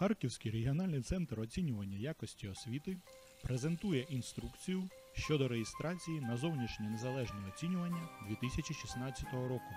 Харківський регіональний центр оцінювання якості освіти презентує інструкцію щодо реєстрації на зовнішнє незалежне оцінювання 2016 року.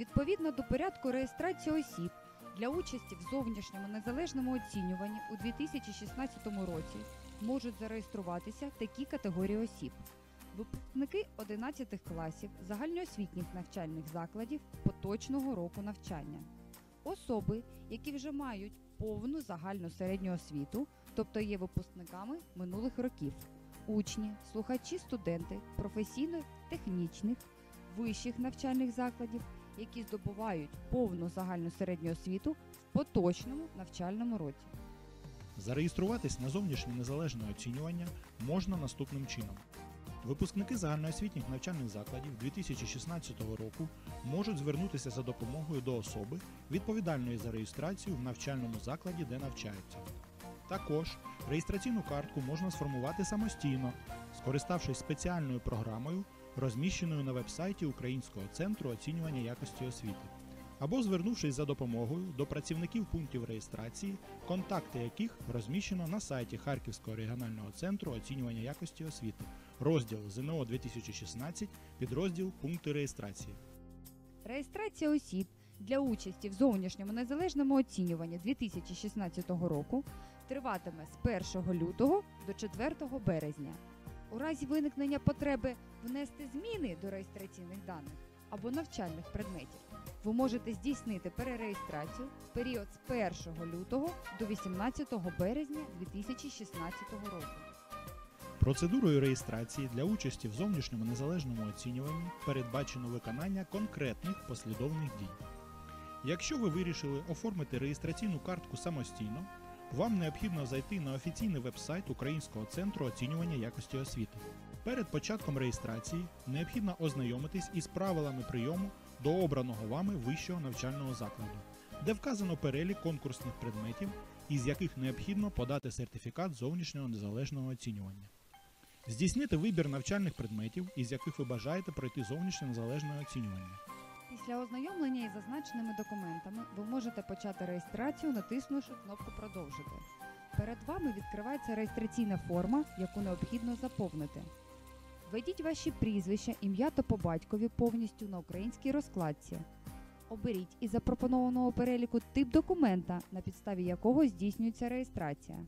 Відповідно до порядку реєстрації осіб для участі в зовнішньому незалежному оцінюванні у 2016 році можуть зареєструватися такі категорії осіб: випускники 11 класів загальноосвітніх навчальних закладів поточного року навчання, особи, які вже мають повну загальну середню освіту, тобто є випускниками минулих років, учні, слухачі, студенти професійно-технічних вищих навчальних закладів які здобувають повну загальну середню освіту в поточному навчальному році. Зареєструватись на зовнішнє незалежне оцінювання можна наступним чином. Випускники загальноосвітніх навчальних закладів 2016 року можуть звернутися за допомогою до особи, відповідальної за реєстрацію в навчальному закладі, де навчаються. Також реєстраційну картку можна сформувати самостійно, скориставшись спеціальною програмою, розміщеною на веб-сайті Українського центру оцінювання якості освіти, або звернувшись за допомогою до працівників пунктів реєстрації, контакти яких розміщено на сайті Харківського регіонального центру оцінювання якості освіти, розділ ЗНО 2016, підрозділ Пункти реєстрації. Реєстрація осіб для участі в зовнішньому незалежному оцінюванні 2016 року триватиме з 1 лютого до 4 березня. У разі виникнення потреби внести зміни до реєстраційних даних або навчальних предметів, ви можете здійснити перереєстрацію в період з 1 лютого до 18 березня 2016 року. Процедурою реєстрації для участі в зовнішньому незалежному оцінюванні передбачено виконання конкретних послідовних дій. Якщо ви вирішили оформити реєстраційну картку самостійно, вам необхідно зайти на офіційний веб-сайт Українського центру оцінювання якості освіти. Перед початком реєстрації необхідно ознайомитись із правилами прийому до обраного вами вищого навчального закладу, де вказано перелік конкурсних предметів, із яких необхідно подати сертифікат зовнішнього незалежного оцінювання. Здійснити вибір навчальних предметів, із яких ви бажаєте пройти зовнішнє незалежне оцінювання. Після ознайомлення із зазначеними документами ви можете почати реєстрацію, натиснувши кнопку Продовжити. Перед вами відкривається реєстраційна форма, яку необхідно заповнити. Введіть ваші прізвища, ім'я та по батькові повністю на українській розкладці. Оберіть із запропонованого переліку тип документа, на підставі якого здійснюється реєстрація.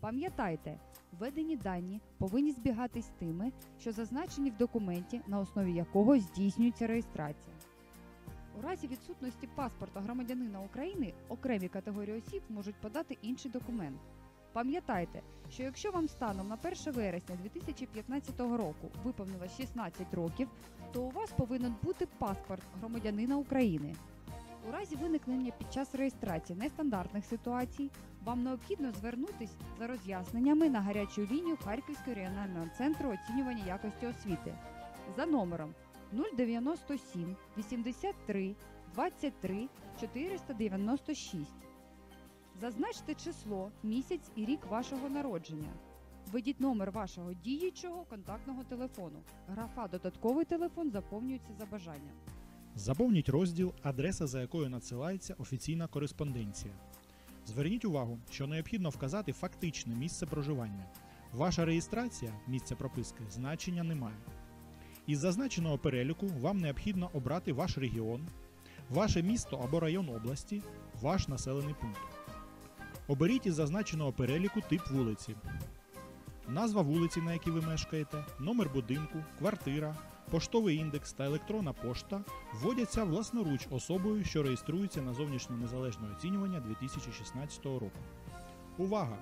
Пам'ятайте, введені дані повинні збігатись тими, що зазначені в документі, на основі якого здійснюється реєстрація. У разі відсутності паспорта громадянина України окремі категорії осіб можуть подати інший документ. Пам'ятайте, що якщо вам станом на 1 вересня 2015 року виповнилось 16 років, то у вас повинен бути паспорт громадянина України. У разі виникнення під час реєстрації нестандартних ситуацій вам необхідно звернутись за роз'ясненнями на гарячу лінію Харківського регіонального центру оцінювання якості освіти за номером 097 83 23 496. Зазначте число, місяць і рік вашого народження. Введіть номер вашого діючого контактного телефону. Графа Додатковий телефон заповнюється за бажанням. Заповніть розділ Адреса, за якою надсилається офіційна кореспонденція. Зверніть увагу, що необхідно вказати фактичне місце проживання. Ваша реєстрація, місце прописки, значення не має. Із зазначеного переліку вам необхідно обрати ваш регіон, ваше місто або район області, ваш населений пункт. Оберіть із зазначеного переліку тип вулиці. Назва вулиці, на якій ви мешкаєте, номер будинку, квартира, поштовий індекс та електронна пошта вводяться власноруч особою, що реєструється на зовнішнє незалежне оцінювання 2016 року. Увага!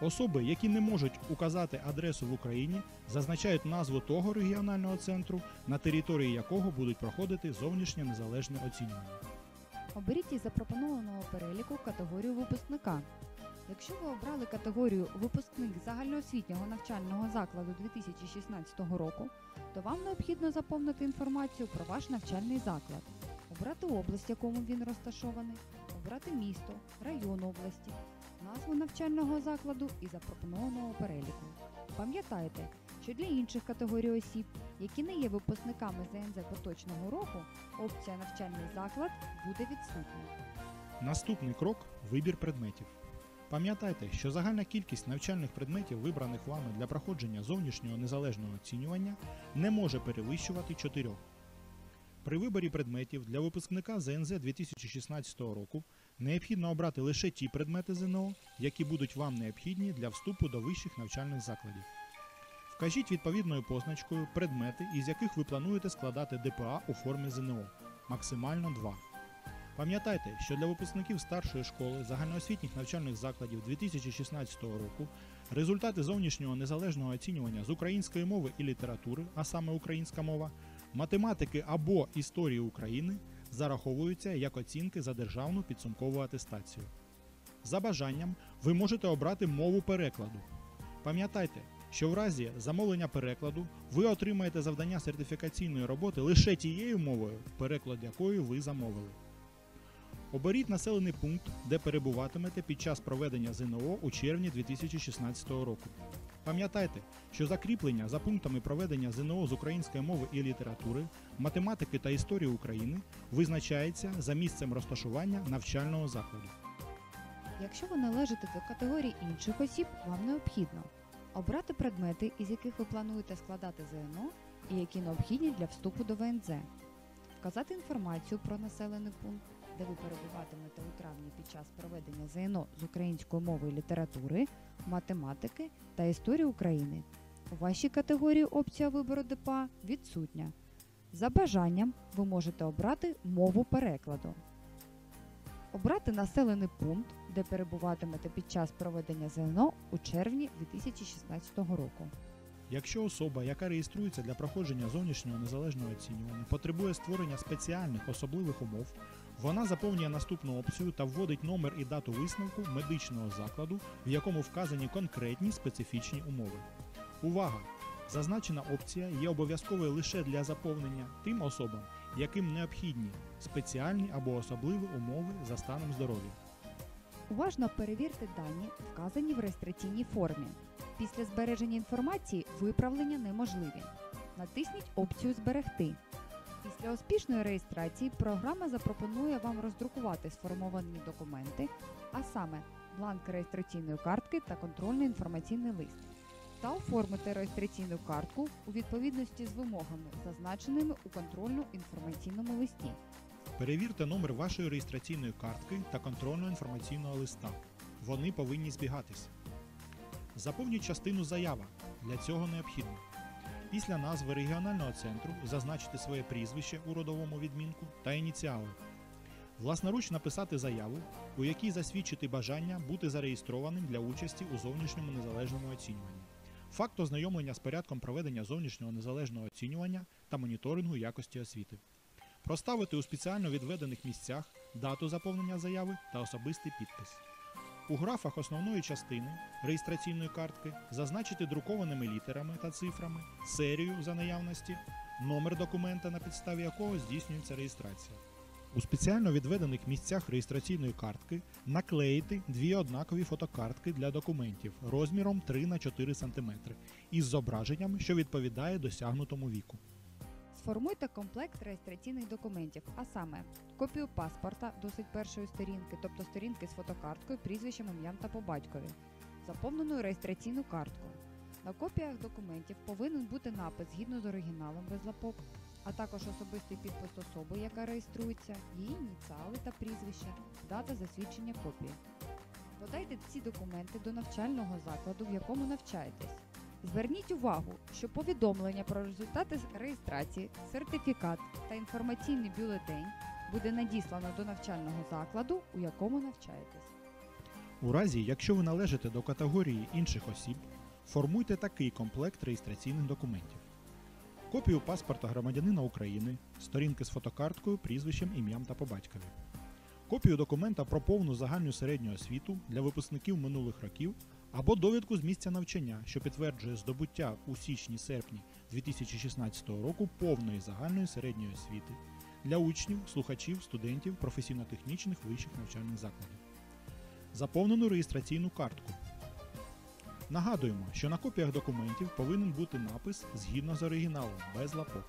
Особи, які не можуть указати адресу в Україні, зазначають назву того регіонального центру, на території якого будуть проходити зовнішнє незалежне оцінювання. Оберіть із запропонованого переліку категорію випускника. Якщо ви обрали категорію випускник загальноосвітнього навчального закладу 2016 року, то вам необхідно заповнити інформацію про ваш навчальний заклад, обрати область, якому він розташований, обрати місто, район області, назву навчального закладу і запропонованого переліку. Пам'ятайте, що для інших категорій осіб, які не є випускниками ЗНЗ поточного року, опція навчальний заклад буде відсутня. Наступний крок вибір предметів. Пам'ятайте, що загальна кількість навчальних предметів, вибраних вами для проходження зовнішнього незалежного оцінювання, не може перевищувати 4. При виборі предметів для випускника ЗНЗ 2016 року необхідно обрати лише ті предмети ЗНО, які будуть вам необхідні для вступу до вищих навчальних закладів. Вкажіть відповідною позначкою предмети, із яких ви плануєте складати ДПА у формі ЗНО, максимально 2. Пам'ятайте, що для випускників старшої школи загальноосвітніх навчальних закладів 2016 року результати зовнішнього незалежного оцінювання з української мови і літератури, а саме українська мова, математики або історії України зараховуються як оцінки за державну підсумкову атестацію. За бажанням ви можете обрати мову перекладу. Пам'ятайте, що в разі замовлення перекладу ви отримаєте завдання сертифікаційної роботи лише тією мовою, переклад якої ви замовили. Оберіть населений пункт, де перебуватимете під час проведення ЗНО у червні 2016 року. Пам'ятайте, що закріплення за пунктами проведення ЗНО з української мови і літератури, математики та історії України визначається за місцем розташування навчального закладу. Якщо ви належите до категорії інших осіб, вам необхідно обрати предмети, із яких ви плануєте складати ЗНО і які необхідні для вступу до ВНЗ, вказати інформацію про населений пункт, де ви перебуватимете у травні під час проведення ЗНО з української мови і літератури, математики та історії України. У вашій категорії опція вибору ДПА відсутня. За бажанням ви можете обрати мову перекладу. Обрати населений пункт, де перебуватимете під час проведення ЗНО у червні 2016 року. Якщо особа, яка реєструється для проходження зовнішнього незалежного оцінювання, потребує створення спеціальних особливих умов, вона заповнює наступну опцію та вводить номер і дату висновку медичного закладу, в якому вказані конкретні специфічні умови. Увага! Зазначена опція є обов'язковою лише для заповнення тим особам, яким необхідні спеціальні або особливі умови за станом здоров'я. Уважно перевірте дані, вказані в реєстраційній формі. Після збереження інформації виправлення неможливі. Натисніть опцію Зберегти. Після успішної реєстрації програма запропонує вам роздрукувати сформовані документи, а саме бланк реєстраційної картки та контрольний інформаційний лист, та оформити реєстраційну картку у відповідності з вимогами, зазначеними у контрольно-інформаційному листі. Перевірте номер вашої реєстраційної картки та контрольного інформаційного листа. Вони повинні збігатись. Заповніть частину заява. Для цього необхідно. Після назви регіонального центру зазначити своє прізвище у родовому відмінку та ініціали. Власноруч написати заяву, у якій засвідчити бажання бути зареєстрованим для участі у зовнішньому незалежному оцінюванні. Факт ознайомлення з порядком проведення зовнішнього незалежного оцінювання та моніторингу якості освіти. Проставити у спеціально відведених місцях дату заповнення заяви та особистий підпис. У графах основної частини реєстраційної картки зазначити друкованими літерами та цифрами серію за наявності, номер документа, на підставі якого здійснюється реєстрація. У спеціально відведених місцях реєстраційної картки наклеїти дві однакові фотокартки для документів розміром 3 на 4 см із зображенням, що відповідає досягнутому віку. Сформуйте комплект реєстраційних документів, а саме копію паспорта, досить першої сторінки, тобто сторінки з фотокарткою, прізвищем, ім'ям та по батькові, заповнену реєстраційну картку. На копіях документів повинен бути напис згідно з оригіналом без лапок, а також особистий підпис особи, яка реєструється, її ініціали та прізвище, дата засвідчення копії. Подайте ці документи до навчального закладу, в якому навчаєтесь. Зверніть увагу, що повідомлення про результати реєстрації, сертифікат та інформаційний бюлетень буде надіслано до навчального закладу, у якому навчаєтесь. У разі, якщо ви належите до категорії інших осіб, формуйте такий комплект реєстраційних документів: копію паспорта громадянина України, сторінки з фотокарткою, прізвищем, ім'ям та по батькові, копію документа про повну загальну середню освіту для випускників минулих років або довідку з місця навчання, що підтверджує здобуття у січні-серпні 2016 року повної загальної середньої освіти для учнів, слухачів, студентів професійно-технічних вищих навчальних закладів. Заповнену реєстраційну картку. Нагадуємо, що на копіях документів повинен бути напис згідно з оригіналом без лапок,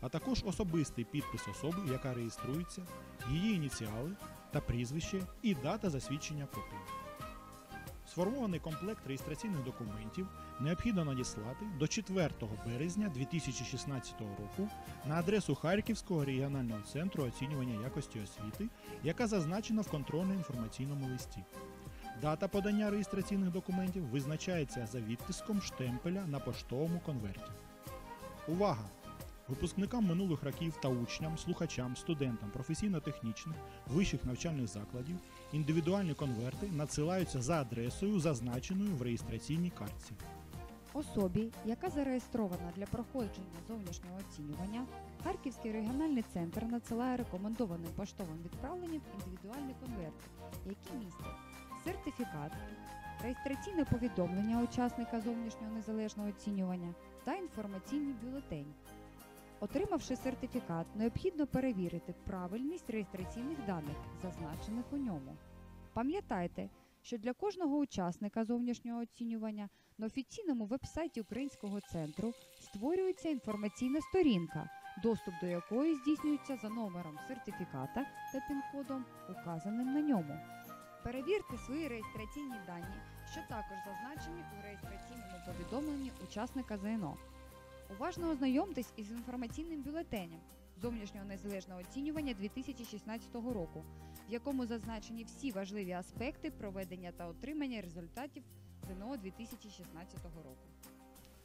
а також особистий підпис особи, яка реєструється, її ініціали та прізвище і дата засвідчення копії. Сформований комплект реєстраційних документів необхідно надіслати до 4 березня 2016 року на адресу Харківського регіонального центру оцінювання якості освіти, яка зазначена в контрольно-інформаційному листі. Дата подання реєстраційних документів визначається за відтиском штемпеля на поштовому конверті. Увага! Випускникам минулих років та учням, слухачам, студентам професійно-технічних вищих навчальних закладів індивідуальні конверти надсилаються за адресою, зазначеною в реєстраційній картці. Особі, яка зареєстрована для проходження зовнішнього оцінювання, Харківський регіональний центр надсилає рекомендованим поштовим відправленням індивідуальний конверт, які містять сертифікат, реєстраційне повідомлення учасника зовнішнього незалежного оцінювання та інформаційний бюлетень. Отримавши сертифікат, необхідно перевірити правильність реєстраційних даних, зазначених у ньому. Пам'ятайте, що для кожного учасника зовнішнього оцінювання на офіційному вебсайті Українського центру створюється інформаційна сторінка, доступ до якої здійснюється за номером сертифіката та пін-кодом, указаним на ньому. Перевірте свої реєстраційні дані, що також зазначені у реєстраційному повідомленні учасника ЗНО. Уважно ознайомтесь із інформаційним бюлетенем зовнішнього незалежного оцінювання 2016 року, в якому зазначені всі важливі аспекти проведення та отримання результатів ЗНО 2016 року.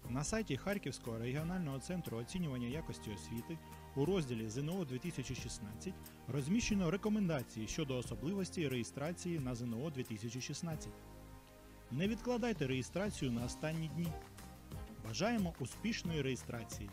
На сайті Харківського регіонального центру оцінювання якості освіти у розділі ЗНО 2016 розміщено рекомендації щодо особливостей реєстрації на ЗНО 2016. Не відкладайте реєстрацію на останні дні. Бажаємо успішної реєстрації!